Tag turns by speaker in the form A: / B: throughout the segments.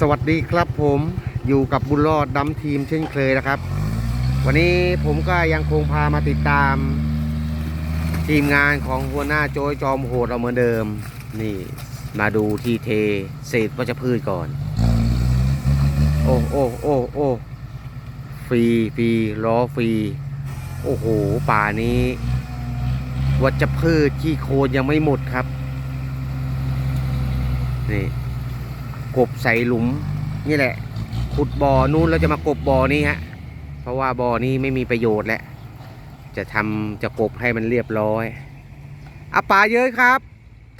A: สวัสดีครับผมอยู่กับบุญรอดดำทีมเช่นเคยนะครับ วันนี้ผมก็ยังคงพามาติดตาม ทีมงานของหัวหน้าโจยจอมโหดเราเหมือนเดิม นี่มาดูทีเทเศษวัชพืชก่อน โอ้โอ้โอ้โอ้ฟรีฟรีล้อฟรี โอ้โห ป่านี้ วัชพืชขี้โคนยังไม่หมดครับ นี่ กบใส่หลุมนี่แหละ ขุดบ่อนู้นเราจะมากบบ่อนี้ฮะเพราะว่าบ่อนี้ไม่มีประโยชน์แล้วจะทำจะกบให้มันเรียบร้อยอาป่าเยอะครับ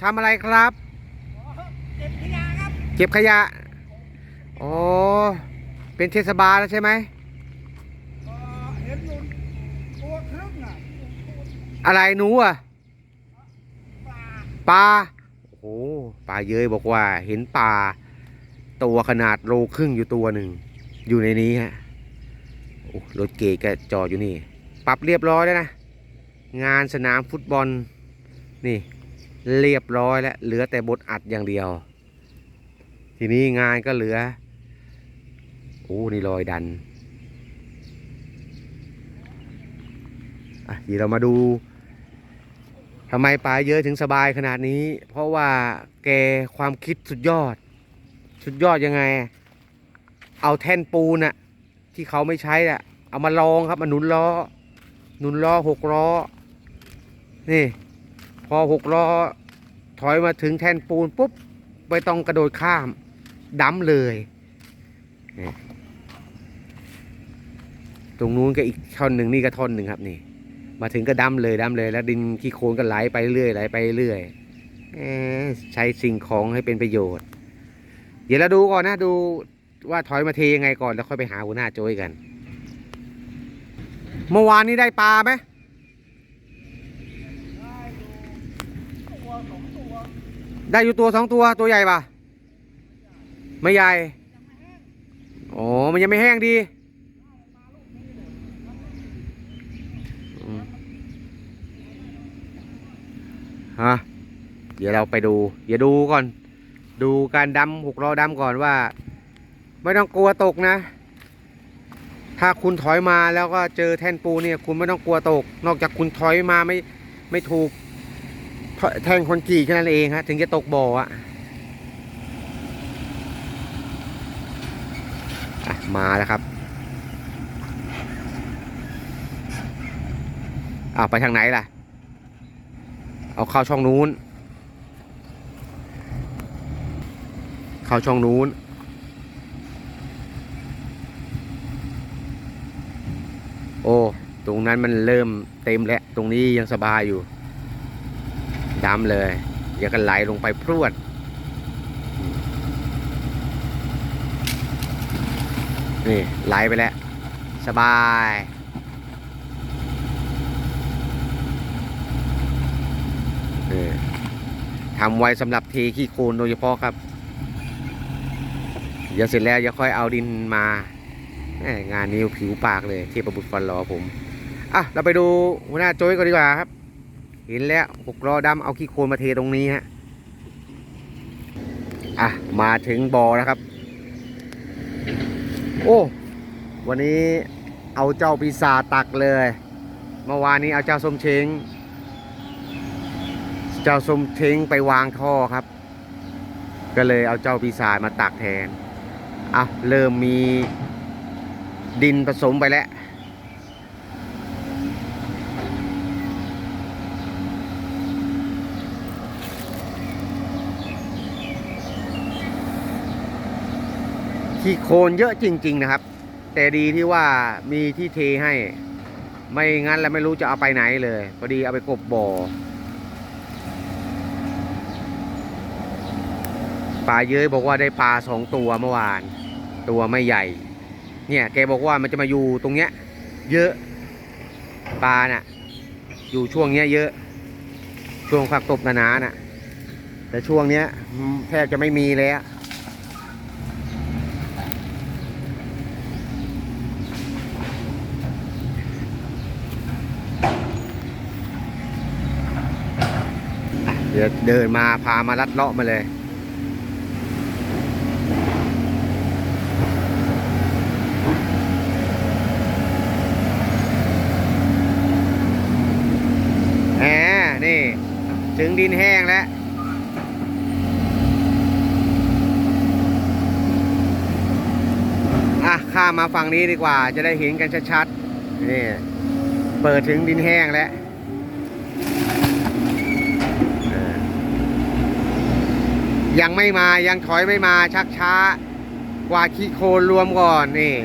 A: ทำอะไรครับ
B: เก็บขยะครับ
A: เก็บขยะอ๋อเป็นเทศบาลแล้วใช่ไหม
B: เอ่อเห็นหนุนตัวครึ่งอะ
A: อะไรหนูอะ
B: ปลา
A: ปลาโอ้โหปลาเย้ยบอกว่าเห็นปลา ตัวขนาดโลครึ่งอยู่ตัวหนึ่ง อยู่ในนี้ฮะโอ้รถเก๋ก็จอดอยู่นี่ ปรับเรียบร้อยแล้วนะ งานสนามฟุตบอล นี่ เรียบร้อยแล้วเหลือแต่บทอัดอย่างเดียว ทีนี้งานก็เหลือโอ้นี่รอยดันอะเดี๋ยวเรามาดูทำไมปลาเยอะถึงสบายขนาดนี้ เพราะว่าแกความคิดสุดยอด สุดยอดยังไง เอาแท่นปูนอะที่เขาไม่ใช้อะเอามาลองครับมาหนุนล้อ หนุนล้อหกล้อ นี่ พอหกล้อ ถอยมาถึงแท่นปูนปุ๊บไม่ต้องกระโดดข้ามดำเลยตรงนู้นก็อีกท่อนหนึ่งนี่ก็ท่อนหนึ่งครับนี่ มาถึงก็ดำเลยดำเลย แล้วดินขี้โคลนก็ไหลไปเรื่อยไหลไปเรื่อยใช้สิ่งของให้เป็นประโยชน์ เดี๋ยวเราดูก่อนนะดูว่าถอยมาเทยังไงก่อนแล้วค่อยไปหาหัวหน้าโจ้ยกัน เมื่อวานนี้ได้ปลาไหม
B: ได้อยู่ตัวสองตัว
A: ได้อยู่ตัวสองตัวตัวใหญ่ปะไม่ใหญ่อ๋อมันยังไม่แห้งดีฮะเดี๋ยวเราไปดูเดี๋ยวดูก่อน ดูการดำหกล้อดำก่อนว่า ไม่ต้องกลัวตกนะ ถ้าคุณถอยมาแล้วก็เจอแท่นปูเนี่ย คุณไม่ต้องกลัวตก นอกจากคุณถอยมาไม่ไม่ถูกแท่งคอนกรีตแค่นั้นเองฮะถึงจะตกบ่ออะอะมาแล้วครับอาไปทางไหนล่ะ เอาเข้าช่องนู้น เข้าช่องนู้น โอ้ ตรงนั้นมันเริ่มเต็มแล้ว ตรงนี้ยังสบายอยู่ดำเลยอย่ากันไหลลงไปพรวด นี่ไหลไปแล้ว สบายทำไว้สำหรับเทขี้โคลนโดยเฉพาะครับ เดี๋ยวเสร็จแล้วจะค่อยเอาดินมางานนี้ผิวปากเลยเทพบุตรฟันรอผมอะเราไปดูหัวหน้าโจ้ยก่อนดีกว่าครับ เห็นแล้วหกล้อดำเอาขี้โคลนมาเทตรงนี้ฮะอะมาถึงบ่อแล้วครับ โอ้วันนี้เอาเจ้าปีศาจตักเลย เมื่อวานนี้เอาเจ้าส้มเชงเจ้าส้มเชงไปวางท่อครับ ก็เลยเอาเจ้าปีศาจมาตักแทน อะเริ่มมีดินผสมไปแล้วขี้โคลนเยอะจริง ๆ นะครับ แต่ดีที่ว่ามีที่เทให้ ไม่งั้นแล้วไม่รู้จะเอาไปไหนเลยพอดีเอาไปกบบ่อปลาเย้ยบอกว่าได้ปลาสองตัวเมื่อวาน ตัวไม่ใหญ่ เนี่ยแกบอกว่ามันจะมาอยู่ตรงเนี้ย เยอะปลาน่ะ อยู่ช่วงเนี้ยเยอะ ช่วงฝักตบหนาน่ะ แต่ช่วงเนี้ยแทบจะไม่มีเลยอะเดี๋ยวเดินมาพามาลัดเลาะมาเลย นี่ ถึงดินแห้งแล้ว อะ ข้ามมาฝั่งนี้ดีกว่า จะได้เห็นกันชัดๆ นี่ เปิดถึงดินแห้งแล้วยังไม่มายังถอยไม่มาชักช้ากว่าขี้โคลนรวมก่อนนี่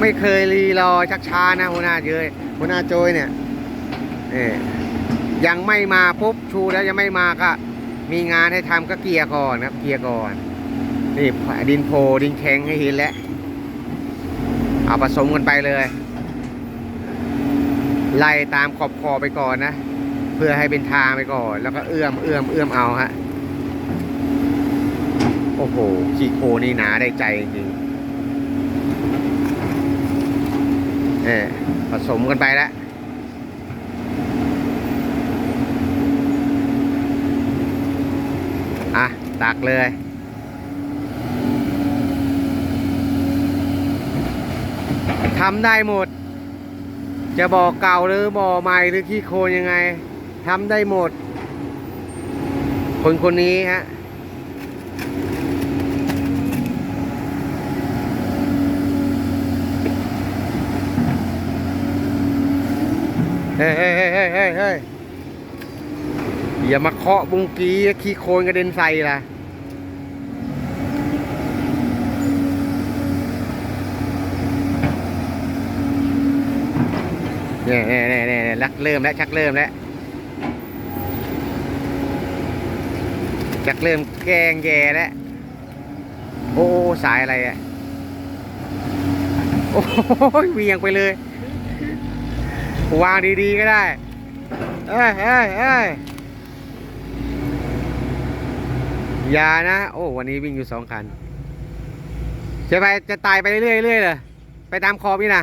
A: ไม่เคยรีรอชักช้านะหัวหน้าเยยหัวหน้าโจยเนี่ยเออ ยังไม่มาปุ๊บชูแล้วยังไม่มาก็ มีงานให้ทำก็เกียร์ก่อนครับ เกียร์ก่อนนี่ดินโพดินแข็งให้เห็นแล้วเอาผสมกันไปเลย ไล่ตามขอบคอไปก่อนนะ เพื่อให้เป็นทางไปก่อน แล้วก็เอื้อมเอื้อมเอื้อมเอาฮะโอ้โหขี้โคนี่หนาได้ใจจริงๆเออผสมกันไปแล้ว อะ ตักเลยทำได้หมด จะบ่อเก่าหรือบ่อใหม่หรือขี้โคลนยังไงทำได้หมด คนคนนี้ฮะเฮ้เฮ้เฮ้ยเฮ้ยเฮ้ยเฮ้ย อย่ามาเคาะบุงกี้ขี้โคลนกระเด็นใส่ล่ะเนี่ยเนี่ยเนี่ยเนี่ยลักเริ่มแล้วชักเริ่มแล้วชักเริ่มแกงแย่แล้วโอ้สายอะไรอะโอ้ยเวียงไปเลย วางดีๆก็ได้ เอ้ยเอ้ยเอ้ย อย่านะ โอ้ วันนี้วิ่งอยู่สองคัน จะไปจะตายไปเรื่อยๆเรื่อยเลยไปตามคอบนี่นะ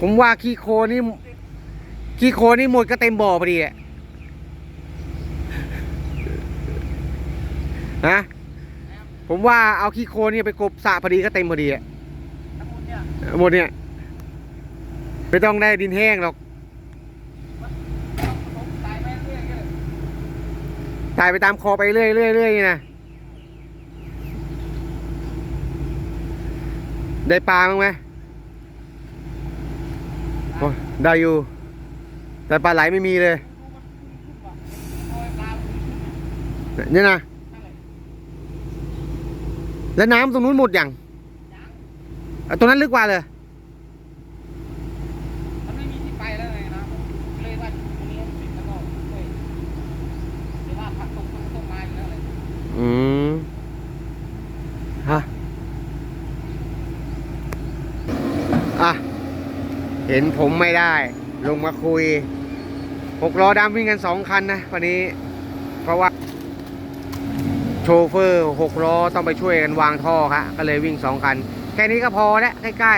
A: ผมว่าขี้โคนี่ขี้โคนี่หมดก็เต็มบ่อพอดีอะฮะผมว่าเอาขี้โคนี่ไปกบสระพอดีก็เต็มพอดีอะ
B: หมดเนี่ย
A: ไม่ต้องได้ดินแห้งหรอก
B: ผมตายไปเรื่อยๆเลย
A: ตายไปตามคอไปเรื่อยเรื่อยเรื่อยนี่นะได้ปลาบ้างไหมโอ้ยได้อยู่ แต่ปลาไหลไม่มีเลย
B: โอ้ยปลามัน
A: เนี่ยนะ
B: นั่นแหละ
A: แล้วน้ำตรงนู้นหมดยัง
B: ยัง
A: อะตรงนั้นลึกกว่าเลย
B: มันไม่มีที่ไปแล้วไงนะเลยว่าตรงนี้มันปิดแล้วก็ช่วยหรือว่าผักตกต้นต้นไม้อยู่แล้วเลย
A: อืมฮะอะ เห็นผมไม่ได้ ลงมาคุยหกล้อดำวิ่งกันสองคันนะวันนี้ เพราะว่า โชเฟอร์หกล้อต้องไปช่วยกันวางท่อครับก็เลยวิ่งสองคัน แค่นี้ก็พอแล้วใกล้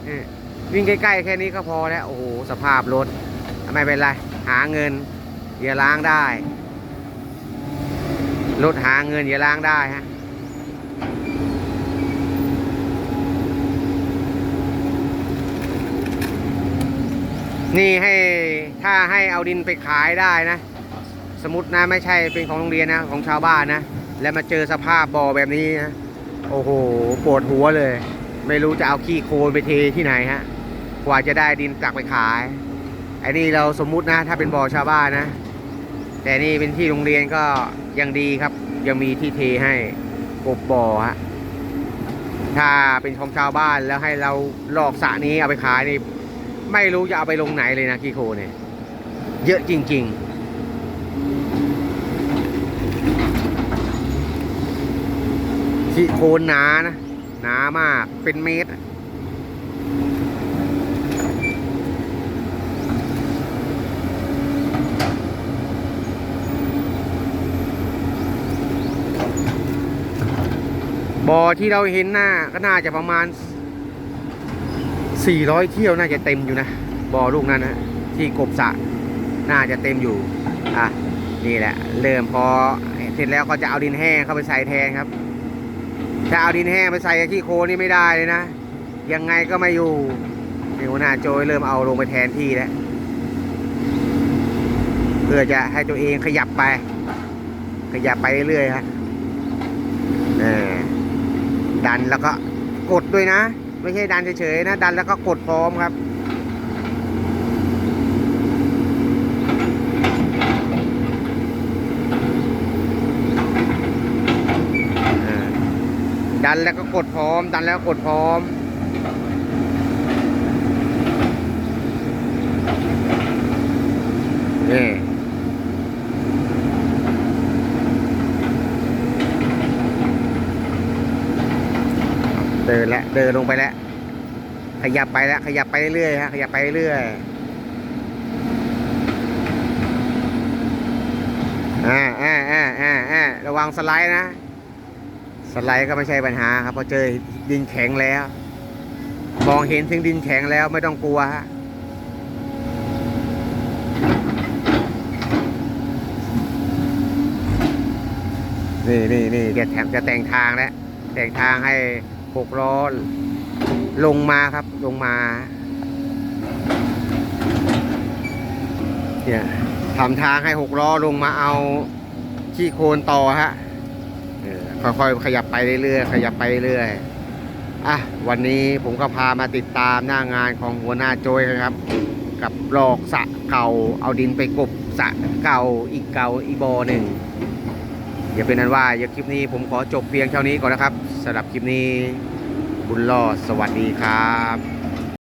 A: ๆวิ่งใกล้ๆ แค่นี้ก็พอแล้วโอ้โหสภาพรถไม่เป็นไรหาเงินอย่าล้างได้รถหาเงินอย่าล้างได้ฮะ นี่ให้ถ้าให้เอาดินไปขายได้นะ สมมตินะไม่ใช่เป็นของโรงเรียนนะของชาวบ้านนะ แล้วมาเจอสภาพบ่อแบบนี้นะโอ้โหปวดหัวเลย ไม่รู้จะเอาขี้โคลนไปเทที่ไหนฮะกว่าจะได้ดินกลับไปขายไอ้นี่เราสมมุตินะ ถ้าเป็นบ่อชาวบ้านนะ แต่นี่เป็นที่โรงเรียนก็ยังดีครับ ยังมีที่เทให้กบบ่อฮะถ้าเป็นของชาวบ้านแล้วให้เราลอกสระนี้เอาไปขายนี่ ไม่รู้จะเอาไปลงไหนเลยนะขี้โคนเนี่ย เยอะจริงๆขี้โคนหนานะหนามากเป็นเมตรอะบ่อที่เราเห็นหน้าก็น่าจะประมาณ 400 เที่ยวน่าจะเต็มอยู่นะบ่อลูกนั้นนะที่กบสะน่าจะเต็มอยู่อะนี่แหละ เริ่มพอเสร็จแล้วก็จะเอาดินแห้งเข้าไปใส่แทนครับถ้าเอาดินแห้งไปใส่กับขี้โคลนนี่ไม่ได้เลยนะยังไงก็ไม่อยู่นี่หัวหน้าโจยเริ่มเอาลงไปแทนที่แล้วเพื่อจะให้ตัวเองขยับไป ขยับไปเรื่อยๆฮะเออดันแล้วก็กดด้วยนะ ไม่ใช่ดันเฉยๆนะ ดันแล้วก็กดพร้อมครับ ดันแล้วก็กดพร้อม ดันแล้วก็กดพร้อมนี่ เดินแล้วเดินลงไปแล้ว ขยับไปแล้ว ขยับไปเรื่อยๆฮะขยับไปเรื่อยอ่าอ่าอ่าอ่าอ่าระวังสไลด์นะ สไลด์ก็ไม่ใช่ปัญหาครับพอเจอดินแข็งแล้วมองเห็นถึงดินแข็งแล้วไม่ต้องกลัวฮะนี่นี่นี่จะแถมจะแต่งทางแล้วแต่งทางให้ห กล้อลงมาครับลงมาเนี่ยทำทางให้หกล้อลงมาเอาขี้โคลนต่อฮะค่อยๆขยับไปเรื่อยๆขยับไปเรื่อยๆอะวันนี้ผมก็พามาติดตามหน้างานของหัวหน้าโจยครับ กับหลอกสะเก่าเอาดินไปกบสะเก่าอีกเก่าอีบอหนึ่งอย่าเป็นนั้นว่าอย่าคลิปนี้ผมขอจบเพียงเท่านี้ก่อนนะครับ สำหรับคลิปนี้บุญรอดสวัสดีครับ